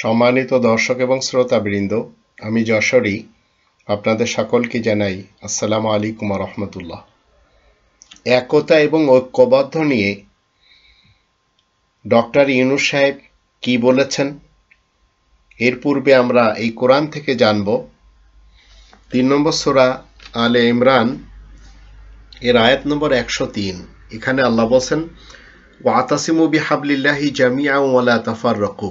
সম্মানিত দর্শক এবং শ্রোতাবৃন্দ, আমি যশোরী, আপনাদের সকলকে জানাই আসসালামু আলাইকুম রহমতুল্লাহ। একতা এবং ঐক্যবদ্ধ নিয়ে ডক্টর ইউনুস সাহেব কি বলেছেন, এর পূর্বে আমরা এই কোরআন থেকে জানব। তিন নম্বর সোরা আলে ইমরান, এর আয়াত নম্বর একশো তিন। এখানে আল্লাহ বলছেন ওয়াতাসিমু বিহাবলিল্লাহি জামিয়া ওয়ালা তাফার তাফাররাকু।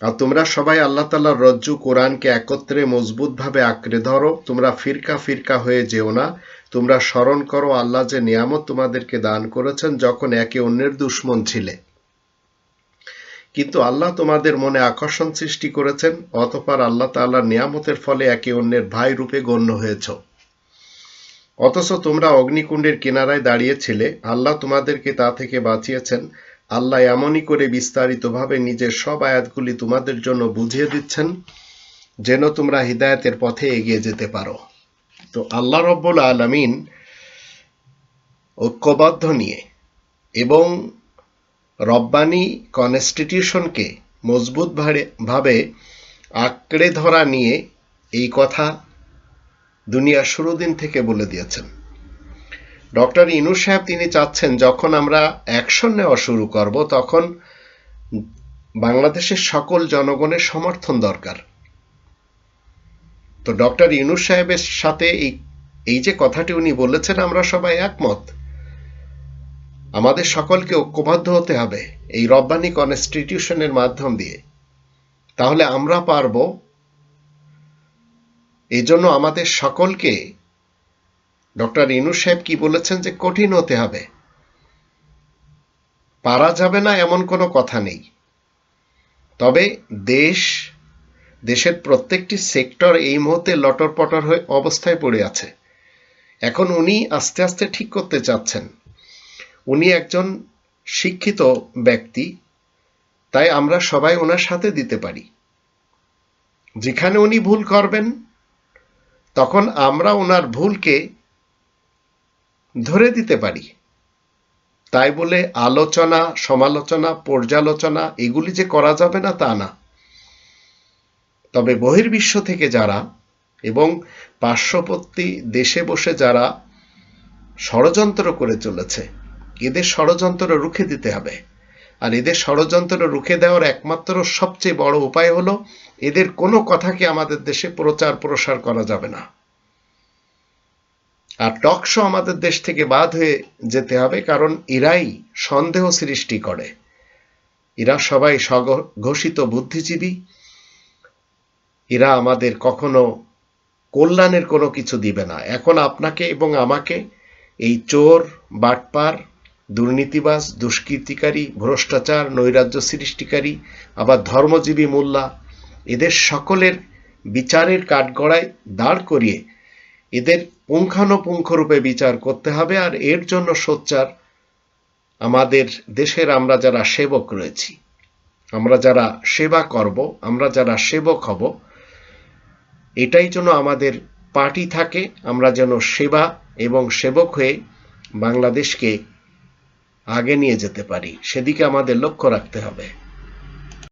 আর তোমরা সবাই আল্লাহ তাল্লাহর রজ্জু কোরআনকে একত্রে মজবুতভাবে আঁকড়ে ধরো। তোমরা ফিরকা ফিরকা হয়ে যেও না। তোমরা স্মরণ করো আল্লাহ যে নিয়ামত তোমাদেরকে দান করেছেন যখন একে অন্যের দুশ্মন ছিলে। কিন্তু আল্লাহ তোমাদের মনে আকর্ষণ সৃষ্টি করেছেন, অতপর আল্লাহ তাল্লাহর নিয়ামতের ফলে একে অন্যের ভাই রূপে গণ্য হয়েছ। অথচ তোমরা অগ্নিকুণ্ডের কিনারায় দাঁড়িয়েছিলে। আল্লাহ তোমাদেরকে তা থেকে বাঁচিয়েছেন। আল্লাহ এমনই করে বিস্তারিতভাবে নিজের সব আয়াতগুলি তোমাদের জন্য বুঝিয়ে দিচ্ছেন, যেন তোমরা হৃদায়তের পথে এগিয়ে যেতে পারো। তো আল্লাহ রব্বুল আলমিন ঐক্যবদ্ধ নিয়ে এবং রব্বানি কনস্টিটিউশনকে মজবুত ভাবে আঁকড়ে ধরা নিয়ে এই কথা দুনিয়ার শুরু দিন থেকে বলে দিয়েছেন। ডক্টর ইনু সাহেব, তিনি চাচ্ছেন যখন আমরা অ্যাকশন নেওয়া শুরু করব, তখন বাংলাদেশের সকল জনগণের সমর্থন দরকার। তো ডক্টর ইউনুস সাহেবের সাথে এই এই যে কথাটি উনি বলেছেন, আমরা সবাই একমত। আমাদের সকলকে ঐক্যবদ্ধ হতে হবে এই রব্বানি কনস্টিটিউশনের মাধ্যম দিয়ে। তাহলে আমরা পারব। এই জন্য আমাদের সকলকে ডক্টর ইনুস সাহেব কি বলেছেন যে কঠিন হতে হবে? পারা যাবে না এমন কোনো কথা নেই। তবে দেশ, দেশের প্রত্যেকটি সেক্টর এই মুহূর্তে লটর পটর হয়ে অবস্থায় পড়ে আছে। এখন উনি আস্তে আস্তে ঠিক করতে চাচ্ছেন। উনি একজন শিক্ষিত ব্যক্তি, তাই আমরা সবাই ওনার সাথে দিতে পারি। যেখানে উনি ভুল করবেন, তখন আমরা ওনার ভুলকে ধরে দিতে পারি। তাই বলে আলোচনা, সমালোচনা, পর্যালোচনা, এগুলি যে করা যাবে না তা না। তবে বহির্বিশ্ব থেকে যারা এবং পার্শ্ববর্তী দেশে বসে যারা ষড়যন্ত্র করে চলেছে, এদের ষড়যন্ত্র রুখে দিতে হবে। আর এদের ষড়যন্ত্র রুখে দেওয়ার একমাত্র সবচেয়ে বড় উপায় হলো, এদের কোনো কথাকে আমাদের দেশে প্রচার প্রসার করা যাবে না। আর টকশো আমাদের দেশ থেকে বাদ হয়ে যেতে হবে, কারণ এরাই সন্দেহ সৃষ্টি করে। এরা সবাই স্বঘোষিত বুদ্ধিজীবী। এরা আমাদের কখনো কল্যাণের কোনো কিছু দিবে না। এখন আপনাকে এবং আমাকে এই চোর, বাটপার, দুর্নীতিবাজ, দুষ্কৃতিকারী, ভ্রষ্টাচার, নৈরাজ্য সৃষ্টিকারী, আবার ধর্মজীবী মোল্লা, এদের সকলের বিচারের কাঠগড়ায় দাঁড় করিয়ে এদের পুঙ্খানুপুঙ্খরূপে বিচার করতে হবে, আর এর জন্য সোচ্চার আমাদের দেশের আমরা যারা সেবক রয়েছি, আমরা যারা সেবা করব, আমরা যারা সেবক হব, এটাই যেন আমাদের পার্টি থাকে, আমরা যেন সেবা এবং সেবক হয়ে বাংলাদেশকে আগে নিয়ে যেতে পারি। সেদিকে আমাদের লক্ষ্য রাখতে হবে।